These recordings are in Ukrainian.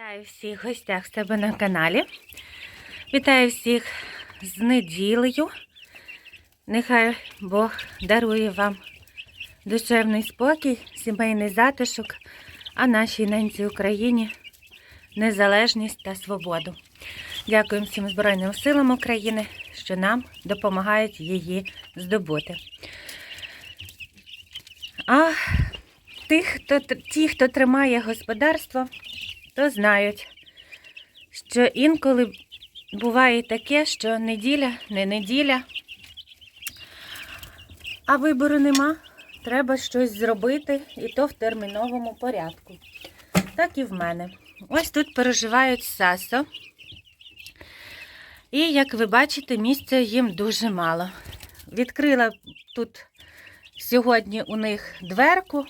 Вітаю всіх гостях з тебе на каналі. Вітаю всіх з неділею. Нехай Бог дарує вам душевний спокій, сімейний затишок, а нашій ненці Україні незалежність та свободу. Дякуємо всім Збройним силам України, що нам допомагають її здобути. А тих, хто, ті, хто тримає господарство, то знають, що інколи буває таке, що неділя не неділя, а вибору нема. Треба щось зробити, і то в терміновому порядку. Так і в мене. Ось тут переживають сасо. І, як ви бачите, місця їм дуже мало. Відкрила тут сьогодні у них дверку,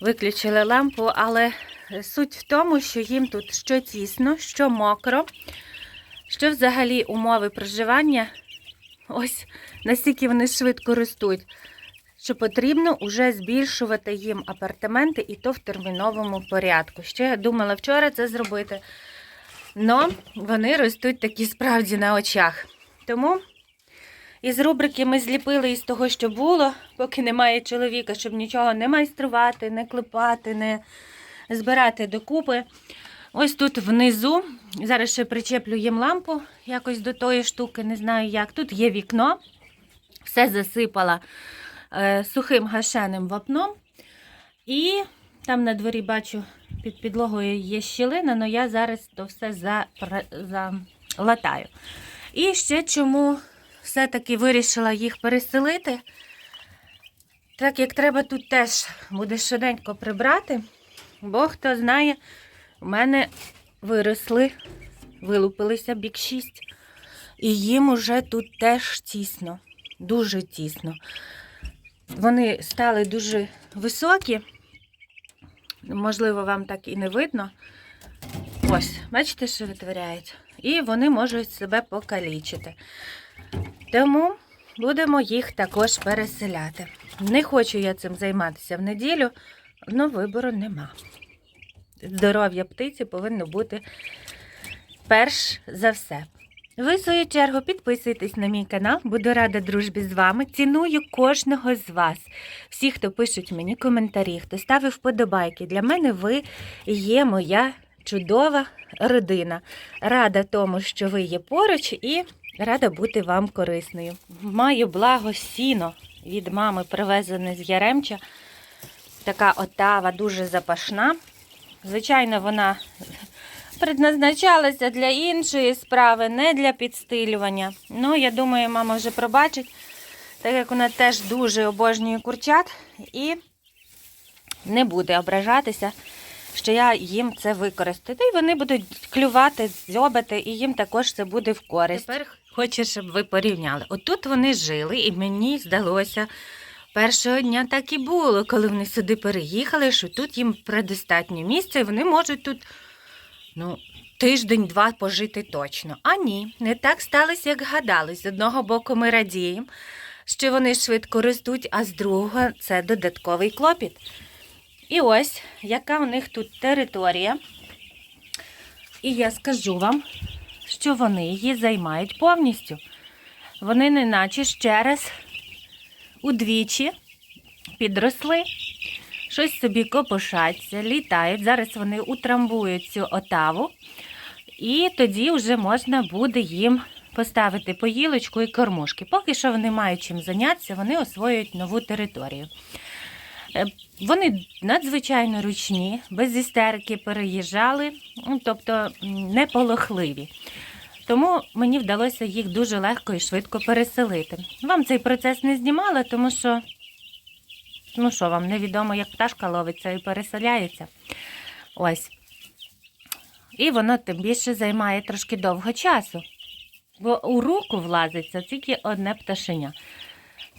виключили лампу, але суть в тому, що їм тут що тісно, що мокро, що взагалі умови проживання, ось настільки вони швидко ростуть, що потрібно вже збільшувати їм апартаменти і то в терміновому порядку. Ще я думала вчора це зробити. Но вони ростуть такі справді на очах. Тому із рубрики ми зліпили із того, що було, поки немає чоловіка, щоб нічого не майструвати, не клепати, не збирати докупи. Ось тут внизу, зараз ще причеплю їм лампу якось до тої штуки, не знаю як. Тут є вікно, все засипала е, сухим гашеним вапном. І там на дворі бачу, під підлогою є щілина, але я зараз то все залатаю. І ще чому все-таки вирішила їх переселити. Так як треба тут теж буде швиденько прибрати, бо хто знає, у мене виросли, вилупилися бік 6. І їм уже тут теж тісно, дуже тісно. Вони стали дуже високі. Можливо, вам так і не видно. Ось, бачите, що витворяють? І вони можуть себе покалічити. Тому будемо їх також переселяти. Не хочу я цим займатися в неділю, але вибору нема. Здоров'я птиці повинно бути перш за все. Ви, в свою чергу, підписуйтесь на мій канал, буду рада дружбі з вами. Ціную кожного з вас. Всі, хто пишуть мені коментарі, хто ставив вподобайки. Для мене ви є моя чудова родина. Рада тому, що ви є поруч, і рада бути вам корисною. Маю благо сіно від мами, привезене з Яремча. Така отава, дуже запашна. Звичайно, вона предназначалася для іншої справи, не для підстилювання. Ну, я думаю, мама вже пробачить, так як вона теж дуже обожнює курчат і не буде ображатися, що я їм це використаю. Та й вони будуть клювати, дзьобати, і їм також це буде в користь. Тепер хочу, щоб ви порівняли. Отут вони жили, і мені здалося. Першого дня так і було, коли вони сюди переїхали, що тут їм предостатньо місця, і вони можуть тут ну, тиждень-два пожити точно. А ні, не так сталося, як гадали. З одного боку, ми радіємо, що вони швидко ростуть, а з другого це додатковий клопіт. І ось, яка у них тут територія. І я скажу вам, що вони її займають повністю. Вони неначе ще раз удвічі підросли, щось собі копошаться, літають. Зараз вони утрамбують цю отаву, і тоді вже можна буде їм поставити поїлочку і кормушки. Поки що вони мають чим зайнятися, вони освоюють нову територію. Е, Вони надзвичайно ручні, без істерики переїжджали, ну, тобто неполохливі. Тому мені вдалося їх дуже легко і швидко переселити. Вам цей процес не знімала, тому що, ну що вам, невідомо, як пташка ловиться і переселяється. Ось. І воно тим більше займає трошки довго часу. Бо у руку влазиться тільки одне пташеня.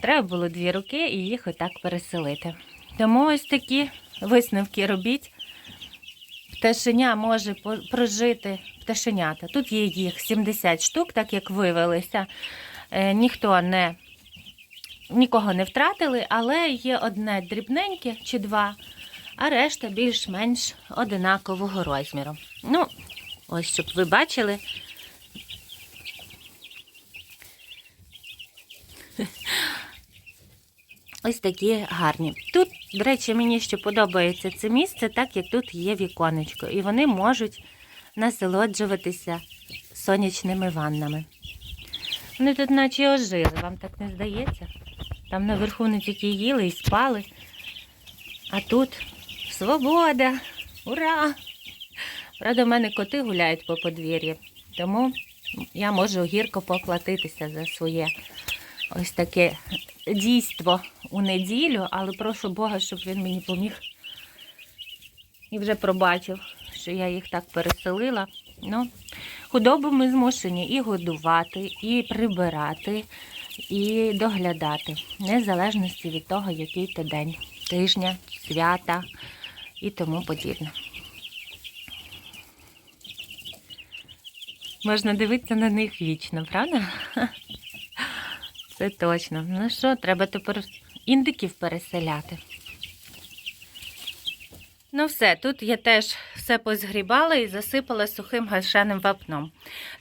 Треба було дві руки і їх отак переселити. Тому ось такі висновки робіть. Пташеня може прожити пташенята. Тут є їх 70 штук, так як вивелися. Е, ніхто не нікого не втратили, але є одне дрібненьке чи два. а решта більш-менш одинакового розміру. Ну, ось щоб ви бачили. Ось такі гарні. Тут, до речі, мені ще подобається це місце, так як тут є віконечко, і вони можуть насолоджуватися сонячними ваннами. Вони тут наче ожили, вам так не здається? Там наверху не тільки їли і спали. А тут свобода! Ура! Правда, в мене коти гуляють по подвір'ї, тому я можу гірко поплатитися за своє ось таке дійство у неділю, але прошу Бога, щоб він мені поміг і вже пробачив, що я їх так переселила. Ну, худобу ми змушені і годувати, і прибирати, і доглядати, незалежності від того, який то день, тижня, свята і тому подібне. Можна дивитися на них вічно, правда? Це точно. Ну що, треба тепер індиків переселяти. Ну все, тут я теж все позгрібала і засипала сухим гашеним вапном.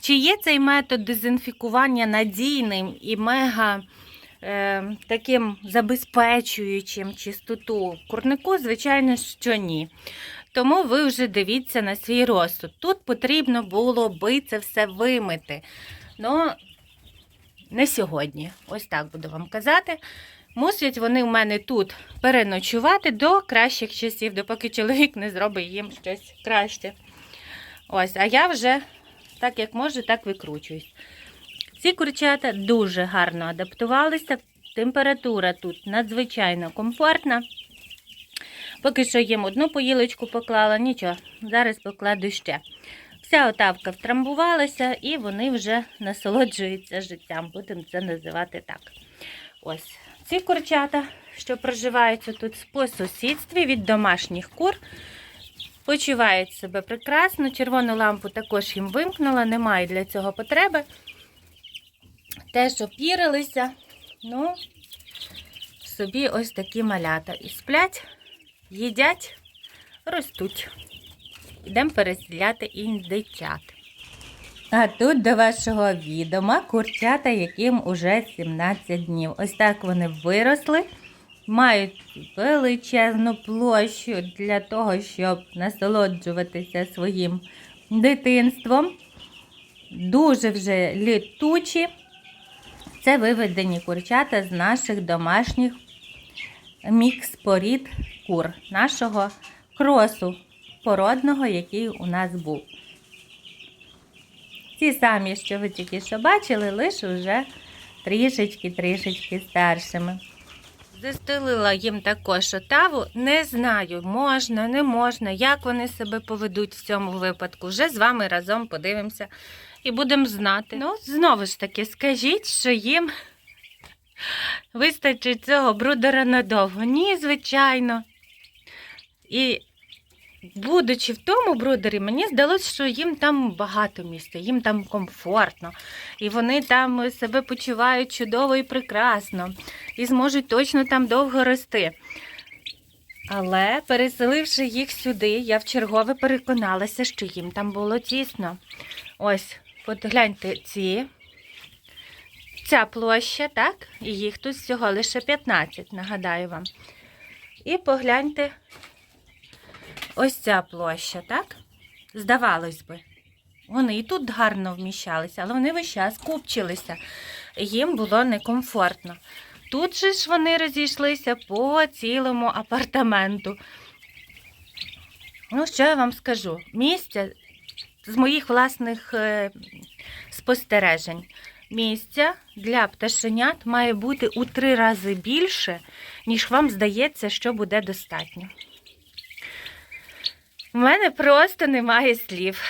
Чи є цей метод дезінфікування надійним і мега е, таким забезпечуючим чистоту курнику? Звичайно, що ні. Тому ви вже дивіться на свій розсуд. Тут потрібно було би це все вимити. Ну, не сьогодні. Ось так буду вам казати. Мусять вони в мене тут переночувати до кращих часів, допоки чоловік не зробить їм щось краще. Ось, а я вже так як можу, так викручуюсь. Ці курчата дуже гарно адаптувалися. Температура тут надзвичайно комфортна. Поки що їм одну поїлочку поклала, нічого, зараз покладу ще. Вся отавка втрамбувалася і вони вже насолоджуються життям, будемо це називати так. Ось ці курчата, що проживаються тут по сусідстві від домашніх кур, почувають себе прекрасно. Червону лампу також їм вимкнула, немає для цього потреби. Теж опірилися, ну, собі ось такі малята. І сплять, їдять, ростуть. Йдемо переселяти індичат. А тут до вашого відома курчата, яким уже 17 днів. Ось так вони виросли, мають величезну площу для того, щоб насолоджуватися своїм дитинством. Дуже вже літучі. Це виведені курчата з наших домашніх мікс-порід кур, нашого кросу породного, який у нас був. Ті самі, що ви тільки що бачили, лише вже трішечки-трішечки старшими. Застелила їм також отаву. Не знаю, можна, не можна, як вони себе поведуть в цьому випадку. Вже з вами разом подивимося і будемо знати. Ну, знову ж таки, скажіть, що їм вистачить цього брудера надовго. Ні, звичайно. І будучи в тому брудері, мені здалося, що їм там багато місця, їм там комфортно, і вони там себе почувають чудово і прекрасно, і зможуть точно там довго рости. Але переселивши їх сюди, я вчергове переконалася, що їм там було тісно. Ось, погляньте ці. Ця площа, так? І їх тут всього лише 15, нагадаю вам. І погляньте ось ця площа, так? Здавалось би. Вони і тут гарно вміщалися, але вони весь час купчилися. Їм було некомфортно. Тут же ж вони розійшлися по цілому апартаменту. Ну, що я вам скажу? Місця з моїх власних е, спостережень. Місця для пташенят має бути у три рази більше, ніж вам здається, що буде достатньо. У мене просто немає слів.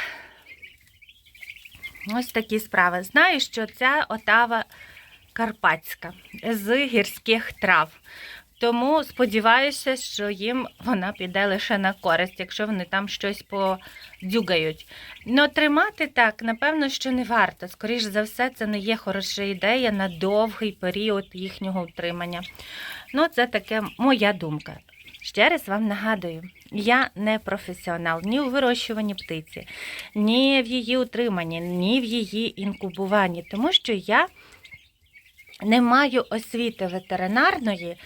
Ось такі справи. Знаю, що ця отава карпатська з гірських трав. Тому сподіваюся, що їм вона піде лише на користь, якщо вони там щось подюгають. Ну, тримати так, напевно, що не варто. Скоріш за все, це не є хороша ідея на довгий період їхнього утримання. Ну, це таке моя думка. Ще раз вам нагадую, я не професіонал ні у вирощуванні птиці, ні в її утриманні, ні в її інкубуванні, тому що я не маю освіти ветеринарної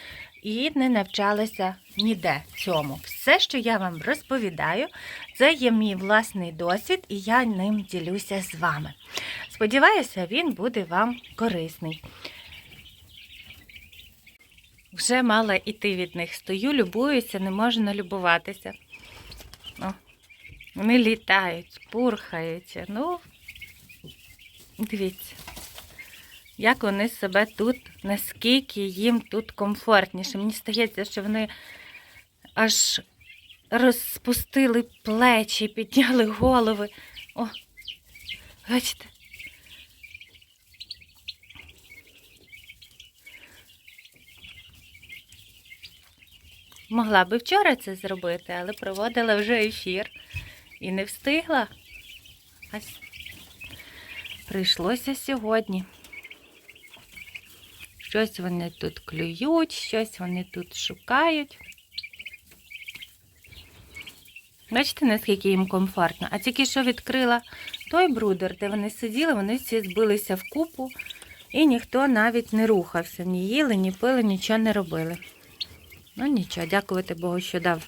і не навчалася ніде цьому. Все, що я вам розповідаю, це є мій власний досвід, і я ним ділюся з вами. Сподіваюся, він буде вам корисний. Вже мала іти від них. Стою, любуюся, не можу налюбуватися. О, вони літають, пурхаються. Ну, дивіться, як вони себе тут, наскільки їм тут комфортніше. Мені здається, що вони аж розпустили плечі, підняли голови. О, бачите? Могла би вчора це зробити, але проводила вже ефір і не встигла. Ось прийшлося сьогодні. Щось вони тут клюють, щось вони тут шукають. Бачите, наскільки їм комфортно. А тільки що відкрила той брудер, де вони сиділи, вони всі збилися в купу, і ніхто навіть не рухався, ні їли, ні пили, нічого не робили. Ну нічого, дякувати Богу, що дав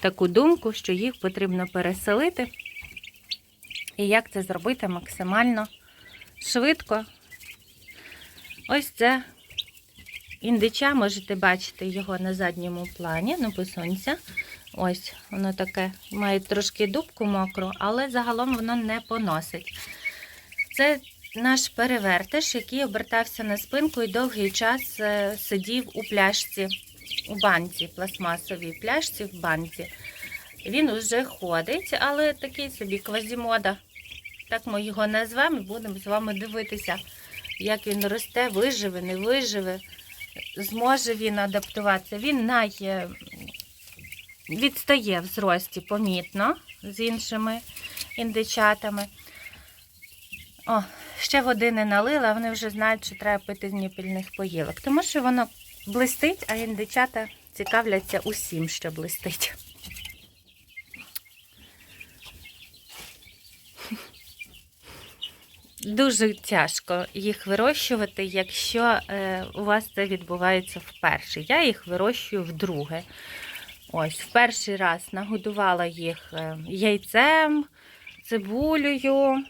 таку думку, що їх потрібно переселити. І як це зробити максимально швидко. Ось це індича, можете бачити його на задньому плані, ну посунься. Ось, воно таке, має трошки дубку мокру, але загалом воно не поносить. Це наш перевертиш, який обертався на спинку і довгий час е, сидів у пляшці у банці, пластмасовій пляшці в банці. Він вже ходить, але такий собі квазімода. Так ми його назвемо і будемо з вами дивитися, як він росте, виживе, не виживе, зможе він адаптуватися. Він най... е, відстає в зрості помітно з іншими індичатами. О, ще води не налила, вони вже знають, що треба пити з ніпільних поїлок. Тому що воно блистить, а індичата цікавляться усім, що блистить. Дуже тяжко їх вирощувати, якщо е, у вас це відбувається вперше. Я їх вирощую вдруге. Ось, в перший раз нагодувала їх е, яйцем, цибулею,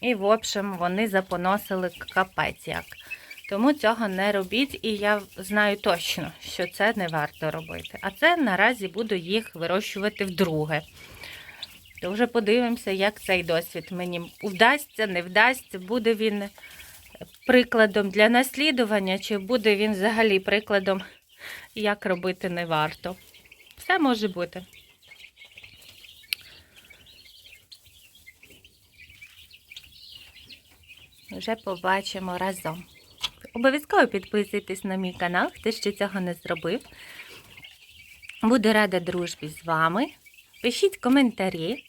і, в общем, вони запоносили капець як. Тому цього не робіть, і я знаю точно, що це не варто робити. А це наразі буду їх вирощувати вдруге. То вже подивимося, як цей досвід мені вдасться, не вдасться, буде він прикладом для наслідування, чи буде він взагалі прикладом, як робити не варто. Все може бути. Вже побачимо разом. Обов'язково підписуйтесь на мій канал, хто ще цього не зробив. Буду рада дружбі з вами. Пишіть коментарі,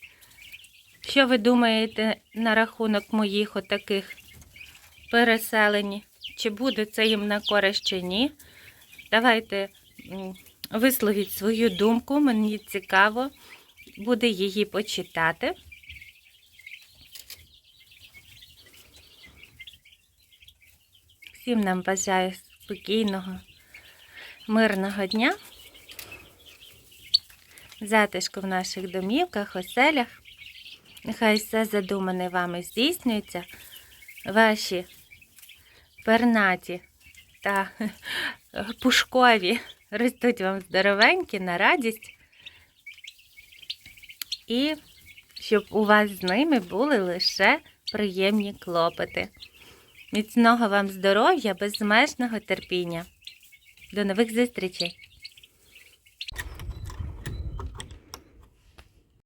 що ви думаєте на рахунок моїх отаких переселень. Чи буде це їм на користь чи ні. Давайте висловіть свою думку, мені цікаво буде її почитати. Всім нам бажаю спокійного, мирного дня, затишку в наших домівках, оселях. Нехай все задумане вами здійснюється. Ваші пернаті та пушкові ростуть вам здоровенькі на радість. І щоб у вас з ними були лише приємні клопоти. Міцного вам здоров'я, безмежного терпіння. До нових зустрічей!